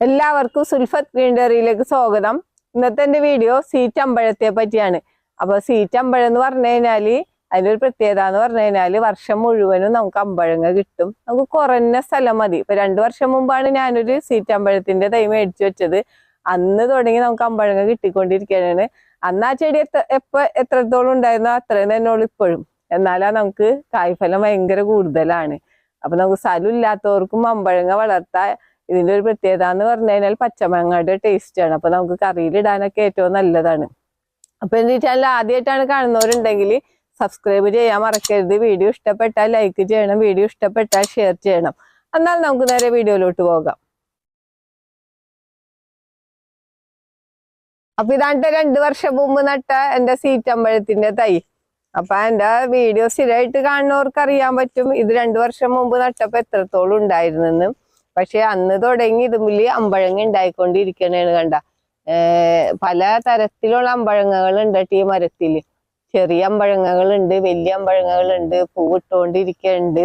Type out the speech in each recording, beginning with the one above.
എല്ലാവർക്കും സുൽഫത്ത് ഗ്രീൻഡറിയിലേക്ക് സ്വാഗതം. ഇന്നത്തെ എന്റെ വീഡിയോ സീറ്റ് അമ്പഴത്തെ പറ്റിയാണ്. അപ്പൊ സീറ്റ് അമ്പഴം എന്ന് പറഞ്ഞു കഴിഞ്ഞാൽ അതിന്റെ ഒരു പ്രത്യേകത എന്ന് പറഞ്ഞു കഴിഞ്ഞാൽ വർഷം മുഴുവനും നമുക്ക് അമ്പഴങ്ങ കിട്ടും. നമുക്ക് കുറഞ്ഞ സ്ഥലം മതി. ഇപ്പൊ രണ്ടു വർഷം മുമ്പാണ് ഞാനൊരു സീറ്റ് അമ്പഴത്തിന്റെ തൈ മേടിച്ചു വെച്ചത്. അന്ന് തുടങ്ങി നമുക്ക് അമ്പഴങ്ങ കിട്ടിക്കൊണ്ടിരിക്കുകയാണ്. അന്ന് ആ ചെടി എത്ര എപ്പോ എത്രത്തോളം ഉണ്ടായിരുന്നോ അത്രയും തന്നെ ഇപ്പോഴും. എന്നാലാ നമുക്ക് കായ്ഫലം ഭയങ്കര കൂടുതലാണ്. അപ്പൊ നമുക്ക് സ്ഥലം ഇല്ലാത്തവർക്കും അമ്പഴങ്ങ വളർത്താൻ ഇതിന്റെ ഒരു പ്രത്യേകത എന്ന് പറഞ്ഞു കഴിഞ്ഞാൽ പച്ചമാങ്ങയുടെ ടേസ്റ്റ് ആണ്. അപ്പൊ നമുക്ക് കറിയിലിടാനൊക്കെ ഏറ്റവും നല്ലതാണ്. അപ്പൊ എന്റെ ചാനൽ ആദ്യമായിട്ടാണ് കാണുന്നവരുണ്ടെങ്കിൽ സബ്സ്ക്രൈബ് ചെയ്യാൻ മറക്കരുത്. വീഡിയോ ഇഷ്ടപ്പെട്ടാൽ ലൈക്ക് ചെയ്യണം. വീഡിയോ ഇഷ്ടപ്പെട്ടാൽ ഷെയർ ചെയ്യണം. എന്നാൽ നമുക്ക് നേരെ വീഡിയോയിലോട്ട് പോകാം. അപ്പൊ ഇതാണ്ട് രണ്ടു വർഷം മുമ്പ് നട്ട എന്റെ സീറ്റമ്പഴത്തിന്റെ തൈ. അപ്പൊ എന്റെ വീഡിയോ സ്ഥിരമായിട്ട് കാണുന്നവർക്ക് അറിയാൻ പറ്റും. ഇത് രണ്ടു വർഷം മുമ്പ് നട്ടപ്പോ എത്രത്തോളം ഉണ്ടായിരുന്നെന്ന്. പക്ഷെ അന്ന് തുടങ്ങി ഇതുമ്പിൽ അമ്പഴങ്ങ ഉണ്ടായിക്കൊണ്ടിരിക്കണേണ് കണ്ട. പല തരത്തിലുള്ള അമ്പഴങ്ങകൾ ഉണ്ട് ഈ മരത്തിൽ ചെറിയ അമ്പഴങ്ങകളുണ്ട് വലിയ അമ്പഴങ്ങകളുണ്ട് പൂവിട്ടുകൊണ്ടിരിക്കുന്നുണ്ട്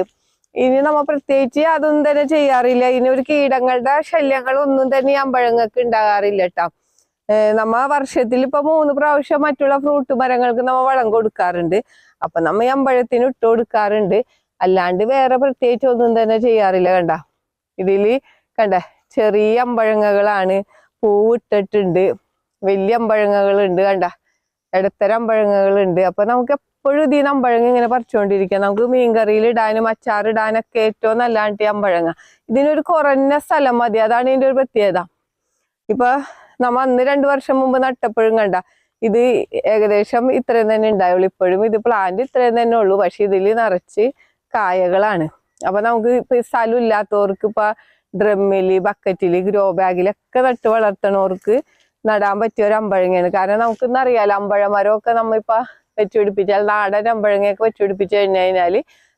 ഇനി നമ്മ പ്രത്യേകിച്ച് അതൊന്നും തന്നെ ചെയ്യാറില്ല. ഇനി ഒരു കീടങ്ങളുടെ ശല്യങ്ങളൊന്നും തന്നെ ഈ അമ്പഴങ്ങക്ക് ഉണ്ടാകാറില്ല കേട്ടോ നമ്മ വർഷത്തിൽ ഇപ്പൊ മൂന്ന് പ്രാവശ്യം മറ്റുള്ള ഫ്രൂട്ട് മരങ്ങൾക്ക് നമ്മ വളം കൊടുക്കാറുണ്ട്. അപ്പൊ നമ്മ ഈ അമ്പഴത്തിന് ഇട്ട് കൊടുക്കാറുണ്ട്. അല്ലാണ്ട് വേറെ പ്രത്യേകിച്ച് ഒന്നും തന്നെ ചെയ്യാറില്ല കണ്ട. ഇതിൽ കണ്ട ചെറിയ അമ്പഴങ്ങകളാണ്. പൂവിട്ടിട്ടുണ്ട്. വലിയ അമ്പഴങ്ങകളുണ്ട് കണ്ട. ഇടത്തരം അമ്പഴങ്ങകളുണ്ട്. അപ്പൊ നമുക്ക് എപ്പോഴും ഇതിന് അമ്പഴങ്ങ ഇങ്ങനെ പറിച്ചുകൊണ്ടിരിക്കാം. നമുക്ക് മീൻകറിയിൽ ഇടാനും അച്ചാറിടാനൊക്കെ ഏറ്റവും നല്ലതാണ് ഈ അമ്പഴങ്ങ. ഇതിനൊരു കുറഞ്ഞ സ്ഥലം മതി. അതാണ് ഇതിന്റെ ഒരു പ്രത്യേകത. ഇപ്പൊ നമ്മ അന്ന് രണ്ടു വർഷം മുമ്പ് നട്ടപ്പോഴും കണ്ട ഇത് ഏകദേശം ഇത്രയും തന്നെ ഉണ്ടായുള്ളൂ. ഇപ്പോഴും ഇത് പ്ലാന്റ് ഇത്രയും തന്നെ ഉള്ളൂ. പക്ഷെ ഇതിൽ നിറച്ച് കായകളാണ്. അപ്പൊ നമുക്ക് ഇപ്പൊ സ്ഥലം ഇല്ലാത്തവർക്ക് ഇപ്പൊ ഡ്രമ്മിൽ ബക്കറ്റിൽ ഗ്രോ ബാഗിലൊക്കെ നട്ട് വളർത്തണവർക്ക് നടാൻ പറ്റിയ ഒരു അമ്പഴങ്ങയാണ്. കാരണം നമുക്കിന്ന് അറിയാലോ അമ്പഴമരമൊക്കെ നമ്മളിപ്പോ വെച്ചുപിടിപ്പിച്ചാൽ നാടൻ അമ്പഴങ്ങയൊക്കെ വെച്ചുപിടിപ്പിച്ചു കഴിഞ്ഞു കഴിഞ്ഞാൽ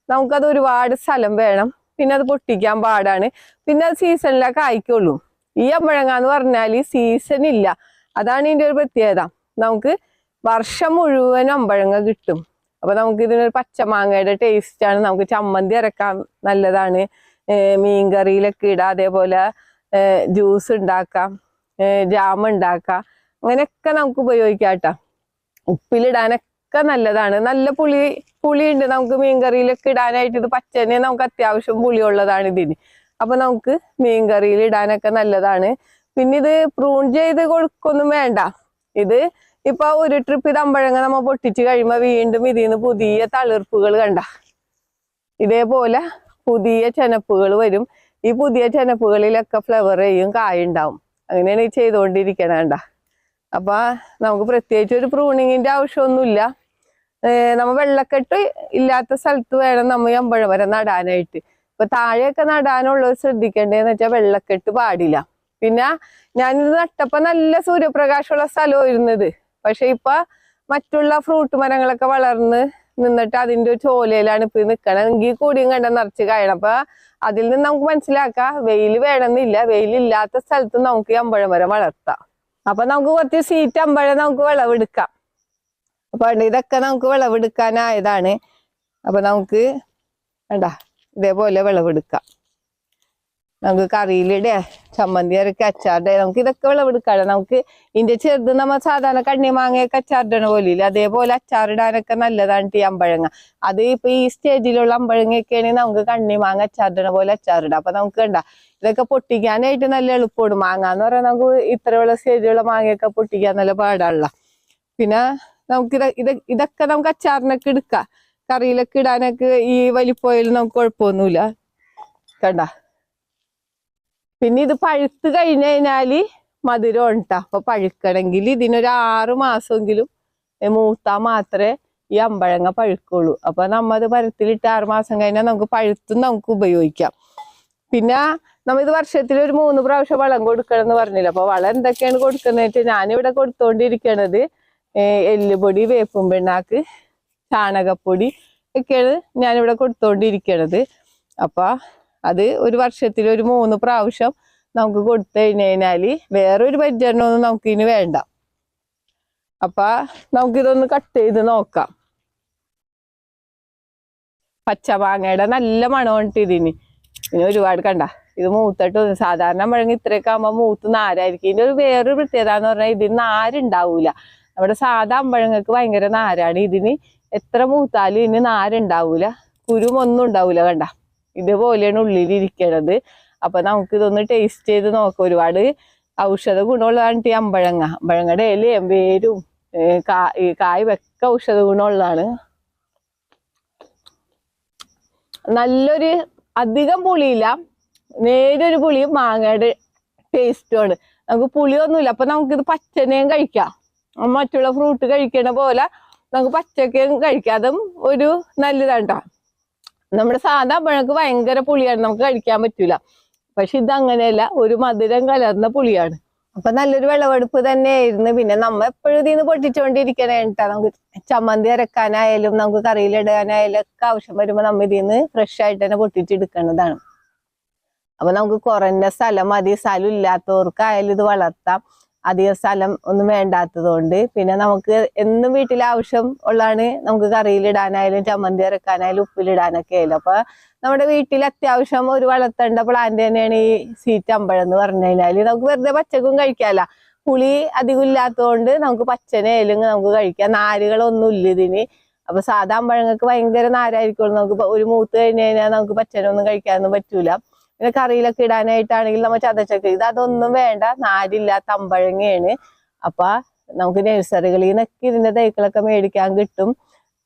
നമുക്കത് ഒരുപാട് സ്ഥലം വേണം. പിന്നെ അത് പൊട്ടിക്കാൻ പാടാണ്. പിന്നെ അത് സീസണിലൊക്കെ ആയിക്കോളൂ. ഈ അമ്പഴങ്ങ എന്ന് പറഞ്ഞാൽ സീസൺ ഇല്ല. അതാണ് ഇതിന്റെ ഒരു പ്രത്യേകത. നമുക്ക് വർഷം മുഴുവൻ അമ്പഴങ്ങ കിട്ടും. അപ്പൊ നമുക്ക് ഇതിനൊരു പച്ചമാങ്ങയുടെ ടേസ്റ്റ് ആണ്. നമുക്ക് ചമ്മന്തി അരക്കാൻ നല്ലതാണ്. മീൻകറിയിലൊക്കെ ഇടാം. അതേപോലെ ജ്യൂസ് ഉണ്ടാക്കാം. ജാം ഉണ്ടാക്കാം. അങ്ങനെയൊക്കെ നമുക്ക് ഉപയോഗിക്കാം കേട്ടോ. ഉപ്പിലിടാനൊക്കെ നല്ലതാണ്. നല്ല പുളി പുളിയുണ്ട്. നമുക്ക് മീൻകറിയിലൊക്കെ ഇടാനായിട്ട് ഇത് പച്ചനെ നമുക്ക് അത്യാവശ്യം പുളിയുള്ളതാണ് ഇതിന്. അപ്പൊ നമുക്ക് മീൻകറിയിൽ ഇടാനൊക്കെ നല്ലതാണ്. പിന്നെ ഇത് പ്രൂൺ ചെയ്ത് കൊടുക്കൊന്നും വേണ്ട. ഇത് ഇപ്പൊ ഒരു ട്രിപ്പ് ഇത് അമ്പഴങ്ങ നമ്മ പൊട്ടിച്ച് കഴിയുമ്പോ വീണ്ടും ഇതിന്ന് പുതിയ തളിർപ്പുകൾ കണ്ട. ഇതേപോലെ പുതിയ ചെനപ്പുകൾ വരും. ഈ പുതിയ ചെനപ്പുകളിലൊക്കെ ഫ്ലവർ ചെയ്യും കായുണ്ടാവും അങ്ങനെയാണ് ഈ ചെയ്തുകൊണ്ടിരിക്കണ കണ്ട. അപ്പൊ നമുക്ക് പ്രത്യേകിച്ച് ഒരു പ്രൂണിങ്ങിന്റെ ആവശ്യമൊന്നുമില്ല. നമ്മ വെള്ളക്കെട്ട് ഇല്ലാത്ത സ്ഥലത്ത് വേണം നമ്മ ഈ അമ്പഴമരം നടാനായിട്ട്. ഇപ്പൊ താഴെയൊക്കെ നടാനുള്ളത് ശ്രദ്ധിക്കേണ്ടതെന്ന് വെച്ചാൽ വെള്ളക്കെട്ട് പാടില്ല. പിന്നെ ഞാനിത് നട്ടപ്പോ നല്ല സൂര്യപ്രകാശമുള്ള സ്ഥലമായിരുന്നത് പക്ഷെ ഇപ്പൊ മറ്റുള്ള ഫ്രൂട്ട് മരങ്ങളൊക്കെ വളർന്ന് നിന്നിട്ട് അതിന്റെ ഒരു ചോലയിലാണ് ഇപ്പൊ നിൽക്കണം എങ്കിൽ കൂടിയും കണ്ട നിറച്ച് കായണം. അപ്പൊ അതിൽ നിന്ന് നമുക്ക് മനസ്സിലാക്കാം വെയിൽ വേണമെന്നില്ല. വെയിലില്ലാത്ത സ്ഥലത്ത് നമുക്ക് ഈ അമ്പഴമരം വളർത്താം. അപ്പൊ നമുക്ക് കുറച്ച് സീറ്റ് അമ്പഴം നമുക്ക് വിളവെടുക്കാം. അപ്പൊ ഇതൊക്കെ നമുക്ക് വിളവെടുക്കാനായതാണ്. അപ്പൊ നമുക്ക് വേണ്ട ഇതേപോലെ വിളവെടുക്കാം. നമുക്ക് കറിയിലിടെ ചമ്മന്തി അരക്ക് അച്ചാറിടെ നമുക്ക് ഇതൊക്കെ വിളവെടുക്കാം നമുക്ക് ഇതിന്റെ ചെറുത് നമ്മ സാധാരണ കണ്ണി മാങ്ങയൊക്കെ അച്ചാറിടണ പോലെ ഇല്ല അതേപോലെ അച്ചാറിടാനൊക്കെ നല്ലതാണ് ഈ അമ്പഴങ്ങ. അത് ഇപ്പൊ ഈ സ്റ്റേജിലുള്ള അമ്പഴങ്ങയൊക്കെ ആണെങ്കിൽ നമുക്ക് കണ്ണി മാങ്ങ അച്ചാറിടണ പോലെ അച്ചാറിടാം. അപ്പൊ നമുക്ക് കണ്ട ഇതൊക്കെ പൊട്ടിക്കാനായിട്ട് നല്ല എളുപ്പമാണ്. മാങ്ങ എന്ന് പറയാൻ നമുക്ക് ഇത്രയുള്ള സ്റ്റേജിലുള്ള മാങ്ങയൊക്കെ പൊട്ടിക്കാൻ നല്ല പാടാണല്ലോ. പിന്നെ നമുക്ക് ഇത് ഇതൊക്കെ നമുക്ക് അച്ചാറിനൊക്കെ എടുക്കാം. കറിയിലൊക്കെ ഇടാനൊക്കെ ഈ വലിപ്പോയിൽ നമുക്ക് കുഴപ്പമൊന്നുമില്ല. കണ്ട? പിന്നെ ഇത് പഴുത്ത് കഴിഞ്ഞു കഴിഞ്ഞാൽ മധുരം ഉണ്ടാ അപ്പൊ പഴുക്കണമെങ്കിൽ ഇതിനൊരു ആറു മാസമെങ്കിലും മൂത്താ മാത്രമേ ഈ അമ്പഴങ്ങ പഴുക്കുള്ളൂ. അപ്പൊ നമ്മൾ അത് പരത്തിലിട്ട് ആറു മാസം കഴിഞ്ഞാൽ നമുക്ക് പഴുത്തും നമുക്ക് ഉപയോഗിക്കാം. പിന്നെ നമ്മ ഇത് വർഷത്തിൽ ഒരു മൂന്ന് പ്രാവശ്യം വളം കൊടുക്കണം എന്ന് പറഞ്ഞില്ല? അപ്പൊ വളം എന്തൊക്കെയാണ് കൊടുക്കുന്നത് വെച്ചാൽ ഞാനിവിടെ കൊടുത്തോണ്ടിരിക്കണത് എല്ലുപൊടി വേപ്പും പിണ്ണാക്ക് ചാണകപ്പൊടി ഒക്കെയാണ് ഞാനിവിടെ കൊടുത്തോണ്ടിരിക്കണത്. അപ്പൊ അത് ഒരു വർഷത്തിൽ ഒരു മൂന്ന് പ്രാവശ്യം നമുക്ക് കൊടുത്തു കഴിഞ്ഞു കഴിഞ്ഞാൽ വേറൊരു പരിചരണമൊന്നും നമുക്ക് ഇനി വേണ്ട. അപ്പ നമുക്കിതൊന്ന് കട്ട് ചെയ്ത് നോക്കാം. പച്ചമാങ്ങയുടെ നല്ല മണമുണ്ട് ഇതിന്. ഇനി ഒരുപാട് കണ്ട. ഇത് മൂത്തട്ട്. സാധാരണ മുഴങ്ങി ഇത്രയൊക്കെ ആകുമ്പോൾ മൂത്ത് നാരായിരിക്കും. ഇതിന്റെ ഒരു വേറൊരു പ്രത്യേകത എന്ന് പറഞ്ഞാൽ ഇതിന് നാരുണ്ടാവൂല. നമ്മുടെ സാധാ അമ്പഴങ്ങൾക്ക് ഭയങ്കര നാരാണ്. ഇതിന് എത്ര മൂത്താലും ഇതിന് നാരുണ്ടാവൂല. കുരുമൊന്നും ഉണ്ടാവൂല കണ്ട. ഇതുപോലെയാണ് ഉള്ളിലിരിക്കണത്. അപ്പൊ നമുക്ക് ഇതൊന്ന് ടേസ്റ്റ് ചെയ്ത് നോക്കാം. ഒരുപാട് ഔഷധ ഗുണമുള്ളതാണ് ഈ അമ്പഴങ്ങ. അമ്പഴങ്ങയുടെ ഇലയും വേരും കായ് വെക്ക ഔഷധ ഗുണമുള്ളതാണ്. നല്ലൊരു അധികം പുളിയില്ല. നേരൊരു പുളി മാങ്ങയുടെ ടേസ്റ്റുമാണ് നമുക്ക് പുളിയൊന്നുമില്ല. അപ്പൊ നമുക്കിത് പച്ചനെയും കഴിക്കാം. മറ്റുള്ള ഫ്രൂട്ട് കഴിക്കണ പോലെ നമുക്ക് പച്ചക്കയും കഴിക്കാം. അതും ഒരു നല്ലതാണ് ട്ടോ. നമ്മുടെ സാധാ പഴക്ക് ഭയങ്കര പുളിയാണ്. നമുക്ക് കഴിക്കാൻ പറ്റൂല. പക്ഷെ ഇത് അങ്ങനെയല്ല ഒരു മധുരം കലർന്ന പുളിയാണ്. അപ്പൊ നല്ലൊരു വിളവെടുപ്പ് തന്നെയായിരുന്നു. പിന്നെ നമ്മ എപ്പോഴും ഇതിന്ന് പൊട്ടിച്ചുകൊണ്ടിരിക്കണേ കേട്ടാ. നമുക്ക് ചമ്മന്തി അരക്കാനായാലും നമുക്ക് കറിയിലിടാനായാലും ഒക്കെ ആവശ്യം വരുമ്പോ നമ്മ ഇതിന്ന് ഫ്രഷ് ആയിട്ട് തന്നെ പൊട്ടിച്ചെടുക്കേണ്ടതാണ് അപ്പൊ നമുക്ക് കുറഞ്ഞ സ്ഥലം മതി. സ്ഥലം ഇല്ലാത്തവർക്കായാലും ഇത് വളർത്താം. അധിക സ്ഥലം ഒന്നും വേണ്ടാത്തത് കൊണ്ട് പിന്നെ നമുക്ക് എന്നും വീട്ടിൽ ആവശ്യം ഉള്ളതാണ് നമുക്ക് കറിയിലിടാനായാലും ചമ്മന്തി അരക്കാനായാലും ഉപ്പിലിടാനൊക്കെ ആയാലും. അപ്പൊ നമ്മുടെ വീട്ടിൽ അത്യാവശ്യം ഒരു വളർത്തേണ്ട പ്ലാന്റ് തന്നെയാണ് ഈ സീറ്റ് അമ്പഴം എന്ന് പറഞ്ഞു കഴിഞ്ഞാൽ നമുക്ക് വെറുതെ പച്ചക്കും കഴിക്കാല്ല. പുളി അധികം ഇല്ലാത്തതുകൊണ്ട് നമുക്ക് പച്ചനായാലും നമുക്ക് കഴിക്കാം. നാരുകളൊന്നും ഇല്ല ഇതിന്. അപ്പൊ സാധാ അമ്പഴങ്ങൾക്ക് ഭയങ്കര നാരായിരിക്കും നമുക്ക് ഒരു മൂത്ത് കഴിഞ്ഞ് കഴിഞ്ഞാൽ നമുക്ക് പച്ചനൊന്നും കഴിക്കാനൊന്നും പറ്റൂല. പിന്നെ കറിയിലൊക്കെ ഇടാനായിട്ടാണെങ്കിൽ നമ്മൾ ചതച്ചൊക്കെ ഇത് അതൊന്നും വേണ്ട. നാരില്ലാത്ത തമ്പഴങ്ങയാണ്. അപ്പൊ നമുക്ക് നഴ്സറികളിൽ നിന്നൊക്കെ ഇതിന്റെ തൈകളൊക്കെ മേടിക്കാൻ കിട്ടും.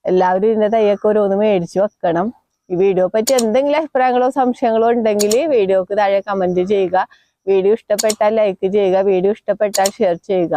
എല്ലാവരും ഇതിന്റെ തൈയൊക്കെ ഓരോന്ന് മേടിച്ചു വെക്കണം. ഈ വീഡിയോ പറ്റി എന്തെങ്കിലും അഭിപ്രായങ്ങളോ സംശയങ്ങളോ ഉണ്ടെങ്കിൽ വീഡിയോക്ക് താഴെ കമന്റ് ചെയ്യുക. വീഡിയോ ഇഷ്ടപ്പെട്ടാൽ ലൈക്ക് ചെയ്യുക. വീഡിയോ ഇഷ്ടപ്പെട്ടാൽ ഷെയർ ചെയ്യുക.